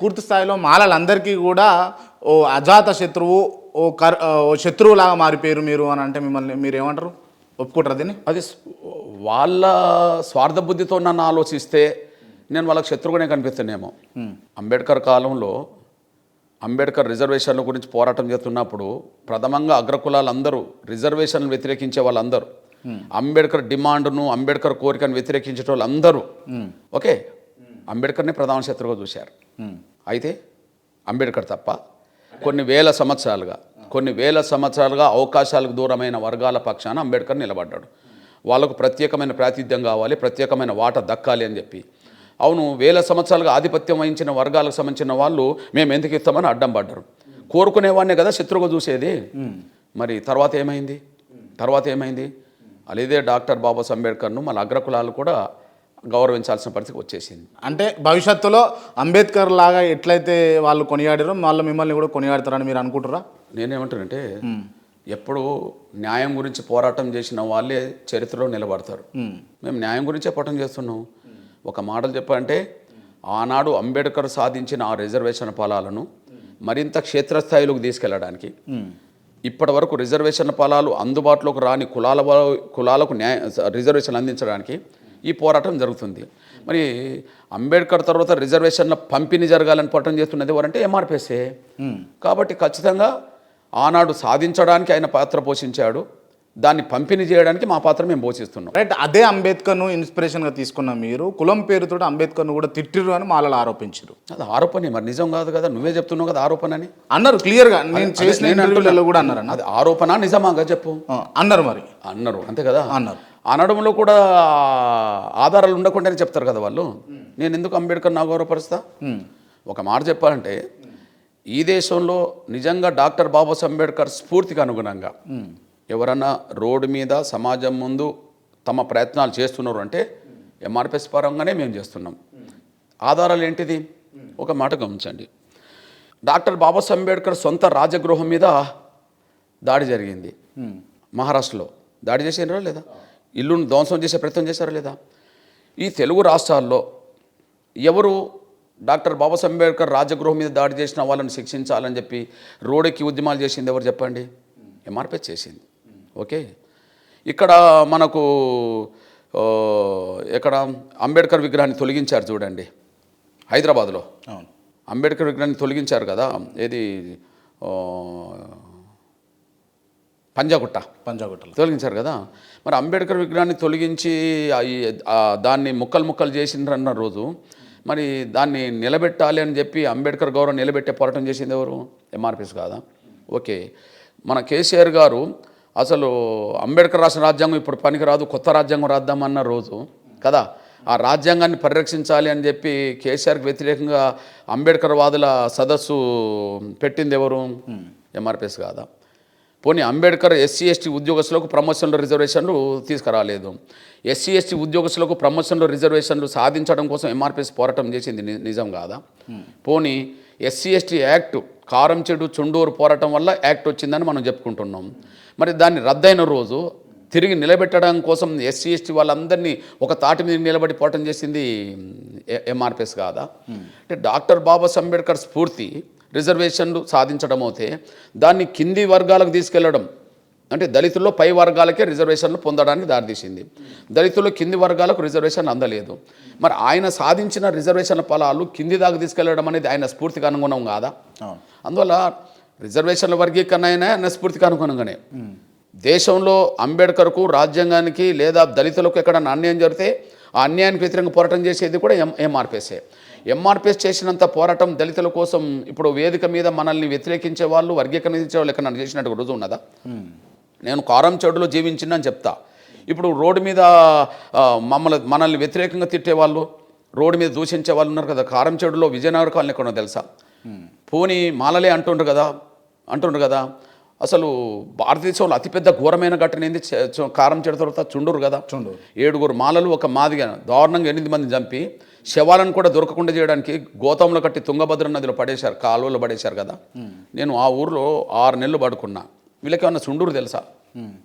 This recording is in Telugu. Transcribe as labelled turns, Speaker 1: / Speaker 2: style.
Speaker 1: పూర్తి స్థాయిలో మాలలందరికీ కూడా ఓ అజాత శత్రువు ఓ కర్ ఓ శత్రువులాగా మారిపోయారు మీరు అని అంటే మిమ్మల్ని మీరు ఏమంటారు ఒప్పుకుంటారు దీన్ని?
Speaker 2: అది వాళ్ళ స్వార్థ బుద్ధితో నన్ను ఆలోచిస్తే నేను వాళ్ళకి శత్రువుగానే కనిపిస్తున్నానేమో అంబేద్కర్ కాలంలో అంబేద్కర్ రిజర్వేషన్ల గురించి పోరాటం చేస్తున్నప్పుడు ప్రథమంగా అగ్రకులాలందరూ రిజర్వేషన్లు వ్యతిరేకించే వాళ్ళందరూ అంబేద్కర్ డిమాండ్ను అంబేద్కర్ కోరికను వ్యతిరేకించే వాళ్ళందరూ ఓకే? అంబేద్కర్ని ప్రధాన శత్రువుగా చూశారు. అయితే అంబేద్కర్ తప్ప కొన్ని వేల సంవత్సరాలుగా కొన్ని వేల సంవత్సరాలుగా అవకాశాలకు దూరమైన వర్గాల పక్షాన అంబేద్కర్ నిలబడ్డాడు. వాళ్ళకు ప్రత్యేకమైన ప్రాతిధ్యం కావాలి ప్రత్యేకమైన వాట దక్కాలి అని చెప్పి. అవును వేల సంవత్సరాలుగా ఆధిపత్యం వహించిన వర్గాలకు సంబంధించిన వాళ్ళు మేము ఎందుకు ఇస్తామని అడ్డం పడ్డారు. కోరుకునేవాడినే కదా శత్రువుగా చూసేది. మరి తర్వాత ఏమైంది? తర్వాత ఏమైంది? అలిదే డాక్టర్ బాబాస్ అంబేద్కర్ను మన అగ్రకులాలు కూడా గౌరవించాల్సిన పరిస్థితి వచ్చేసింది.
Speaker 1: అంటే భవిష్యత్తులో అంబేద్కర్ లాగా ఎట్లయితే వాళ్ళు కొనియాడారో వాళ్ళు మిమ్మల్ని కూడా కొనియాడతారని మీరు అనుకుంటారా
Speaker 2: నేనేమంటానంటే ఎప్పుడు న్యాయం గురించి పోరాటం చేసిన వాళ్ళే చరిత్రలో నిలబడతారు. మేము న్యాయం గురించే పోరాటం చేస్తున్నాం. ఒక మాటలు చెప్పాలంటే ఆనాడు అంబేద్కర్ సాధించిన ఆ రిజర్వేషన్ ఫలాలను మరింత క్షేత్రస్థాయిలోకి తీసుకెళ్ళడానికి ఇప్పటి వరకు రిజర్వేషన్ ఫలాలు అందుబాటులోకి రాని కులాల కులాలకు న్యాయ రిజర్వేషన్ అందించడానికి ఈ పోరాటం జరుగుతుంది. మరి అంబేద్కర్ తర్వాత రిజర్వేషన్ల పంపిణీ జరగాలని పోరాటం చేస్తున్నది ఎవరంటే ఎంఆర్పిఎస్ఏ కాబట్టి ఖచ్చితంగా ఆనాడు సాధించడానికి ఆయన పాత్ర పోషించాడు. దాన్ని పంపిణీ చేయడానికి మా పాత్ర మేము పోషిస్తున్నాం.
Speaker 1: రైట్ అదే అంబేద్కర్ను ఇన్స్పిరేషన్గా తీసుకున్న మీరు కులం పేరుతో అంబేద్కర్ను కూడా తిట్టిరు అని మాలలు ఆరోపించారు
Speaker 2: అది ఆరోపణే మరి నిజం కాదు కదా నువ్వే చెప్తున్నావు కదా ఆరోపణ అని
Speaker 1: అన్నారు క్లియర్గా నేను చేసిన ఇంటర్వ్యూలలో కూడా అన్నారు అన్న
Speaker 2: అది ఆరోపణ నిజమాగా చెప్పు?
Speaker 1: అన్నారు మరి.
Speaker 2: అన్నారు అంతే కదా?
Speaker 1: అన్నారు.
Speaker 2: అనడంలో కూడా ఆధారాలు ఉండకుండానే చెప్తారు కదా వాళ్ళు? నేను ఎందుకు అంబేద్కర్ నా గౌరవపరుస్తా ఒక మాట చెప్పాలంటే ఈ దేశంలో నిజంగా డాక్టర్ బాబాసాహెబ్ అంబేద్కర్ స్ఫూర్తికి అనుగుణంగా ఎవరన్నా రోడ్డు మీద సమాజం ముందు తమ ప్రయత్నాలు చేస్తున్నారు అంటే ఎంఆర్పిఎస్ పరంగానే మేము చేస్తున్నాం. ఆధారాలు ఏంటిది? ఒక మాట గమనించండి. డాక్టర్ బాబాసాహెబ్ అంబేద్కర్ సొంత రాజగృహం మీద దాడి జరిగింది. మహారాష్ట్రలో. దాడి చేసినారా లేదా? ఇల్లును ధ్వంసం చేసే ప్రయత్నం చేశారా లేదా? ఈ తెలుగు రాష్ట్రాల్లో ఎవరు డాక్టర్ బాబాసాహెబ్ అంబేద్కర్ రాజగృహం మీద దాడి చేసిన వాళ్ళని శిక్షించాలని చెప్పి రోడ్డుకి ఉద్యమాలు చేసింది ఎవరు చెప్పండి? ఎంఆర్పీ చేసింది. ఓకే? ఇక్కడ మనకు ఇక్కడ అంబేద్కర్ విగ్రహాన్ని తొలగించారు చూడండి హైదరాబాద్లో.
Speaker 1: అవును.
Speaker 2: అంబేద్కర్ విగ్రహాన్ని తొలగించారు కదా ఏది పంజాగుట్ట.
Speaker 1: పంజాగుట్టలో.
Speaker 2: తొలగించారు కదా మరి అంబేద్కర్ విగ్రహాన్ని తొలగించి దాన్ని ముక్కలు ముక్కలు చేసిండ్రన్న రోజు మరి దాన్ని నిలబెట్టాలి అని చెప్పి అంబేద్కర్ గౌరవం నిలబెట్టే పోరాటం చేసింది ఎవరు? ఎంఆర్పిఎస్ కాదా? ఓకే. మన కేసీఆర్ గారు అసలు అంబేద్కర్ రాసిన రాజ్యాంగం ఇప్పుడు పనికిరాదు కొత్త రాజ్యాంగం రాద్దామన్న రోజు. కదా? ఆ రాజ్యాంగాన్ని పరిరక్షించాలి అని చెప్పి కేసీఆర్కి వ్యతిరేకంగా అంబేద్కర్ వాదుల సదస్సు పెట్టింది ఎవరు? ఎంఆర్పిఎస్ కాదా? పోనీ అంబేద్కర్ ఎస్సీ ఎస్టీ ఉద్యోగస్తులకు ప్రమోషన్లు రిజర్వేషన్లు తీసుకురాలేదు. ఎస్సీ ఎస్టీ ఉద్యోగస్తులకు ప్రమోషన్లు రిజర్వేషన్లు సాధించడం కోసం ఎంఆర్పిఎస్ పోరాటం చేసింది నిజం కాదా? పోనీ ఎస్సీ ఎస్టీ యాక్ట్ కారం చెడు చుండూరు పోరాటం వల్ల యాక్ట్ వచ్చిందని మనం చెప్పుకుంటున్నాం. మరి దాన్ని రద్దయిన రోజు తిరిగి నిలబెట్టడం కోసం ఎస్సీ ఎస్టీ వాళ్ళందరినీ ఒక తాటి మీద నిలబడి పోరాటం చేసింది ఎంఆర్పిఎస్ కాదా? అంటే డాక్టర్ బాబాసాహెబ్ అంబేద్కర్ స్ఫూర్తి రిజర్వేషన్లు సాధించడం అయితే దాన్ని కింది వర్గాలకు తీసుకెళ్ళడం అంటే దళితుల్లో పై వర్గాలకే రిజర్వేషన్లు పొందడానికి దారితీసింది. దళితుల్లో కింది వర్గాలకు రిజర్వేషన్ అందలేదు. మరి ఆయన సాధించిన రిజర్వేషన్ల ఫలాలు కింది దాకా తీసుకెళ్ళడం అనేది ఆయన స్ఫూర్తికి అనుగుణం కాదా? అందువల్ల రిజర్వేషన్ల వర్గీకరణ అయినా ఆయన స్ఫూర్తికి అనుగుణంగానే. దేశంలో అంబేద్కర్కు రాజ్యాంగానికి లేదా దళితులకు ఎక్కడన్నా అన్యాయం జరిగితే ఆ అన్యాయానికి వ్యతిరేకంగా పోరాటం చేసేది కూడా ఎం ఎంఆర్పిఎస్ఏ ఎంఆర్పిఎస్ చేసినంత పోరాటం దళితుల కోసం ఇప్పుడు వేదిక మీద మనల్ని వ్యతిరేకించే వాళ్ళు వర్గీకరించే వాళ్ళు ఎక్కడ చేసినట్టు రుజువు ఉన్నదా? నేను కారం చెడులో జీవించిందని చెప్తా. ఇప్పుడు రోడ్డు మీద మమ్మల్ని మనల్ని వ్యతిరేకంగా తిట్టేవాళ్ళు రోడ్డు మీద దూషించే వాళ్ళు ఉన్నారు కదా కారం చెడులో విజయనగర కాలనీ ఎక్కడో తెలుసా? పోనీ మాలలే అంటుండ్రు కదా అంటుండ్రు కదా అసలు భారతదేశంలో అతిపెద్ద ఘోరమైన ఘటన ఏంది? కారం చెడు తర్వాత చుండూరు కదా?
Speaker 1: చుండూరు.
Speaker 2: ఏడుగురు మాలలు ఒక మాదిగా దారుణంగా ఎనిమిది మంది చంపి శవాలను కూడా దొరకకుండా చేయడానికి గోతంలో కట్టి తుంగభద్ర నదిలో పడేశారు కాలువలో పడేశారు కదా. నేను ఆ ఊర్లో ఆరు నెలలు పడుకున్నా. వీళ్ళకి ఏమన్నా చుండూరు తెలుసా